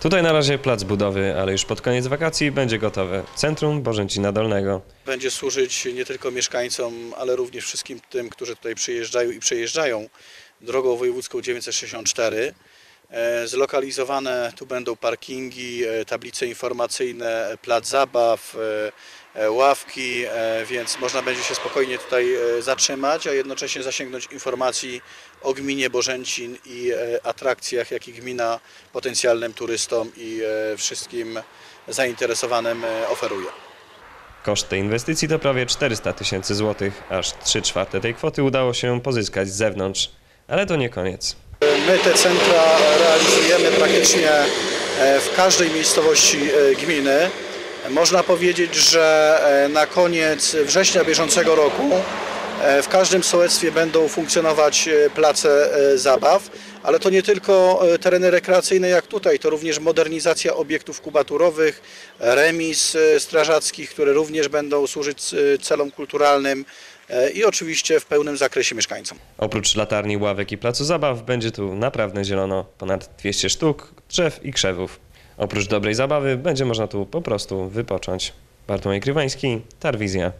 Tutaj na razie plac budowy, ale już pod koniec wakacji będzie gotowe. Centrum Bożęcina Dolnego. będzie służyć nie tylko mieszkańcom, ale również wszystkim tym, którzy tutaj przyjeżdżają i przejeżdżają drogą wojewódzką 964. E, Zlokalizowane tu będą parkingi, e, tablice informacyjne, plac zabaw, e, ławki, e, więc można będzie się spokojnie tutaj e, zatrzymać, a jednocześnie zasięgnąć informacji o gminie Bożęcin i e, atrakcjach, jakie gmina potencjalnym turystom i e, wszystkim zainteresowanym e, oferuje. Koszt tej inwestycji to prawie 400 tysięcy złotych, aż 3 czwarte tej kwoty udało się pozyskać z zewnątrz. Ale to nie koniec. My te centra realizujemy praktycznie e, w każdej miejscowości e, gminy. Można powiedzieć, że e, na koniec września bieżącego roku e, w każdym sołectwie będą funkcjonować e, place zabaw, ale to nie tylko tereny rekreacyjne jak tutaj, to również modernizacja obiektów kubaturowych, remis strażackich, które również będą służyć celom kulturalnym i oczywiście w pełnym zakresie mieszkańcom. Oprócz latarni, ławek i placu zabaw będzie tu naprawdę zielono. Ponad 200 sztuk drzew i krzewów. Oprócz dobrej zabawy będzie można tu po prostu wypocząć. Bartłomiej Krywański, Tarwizja.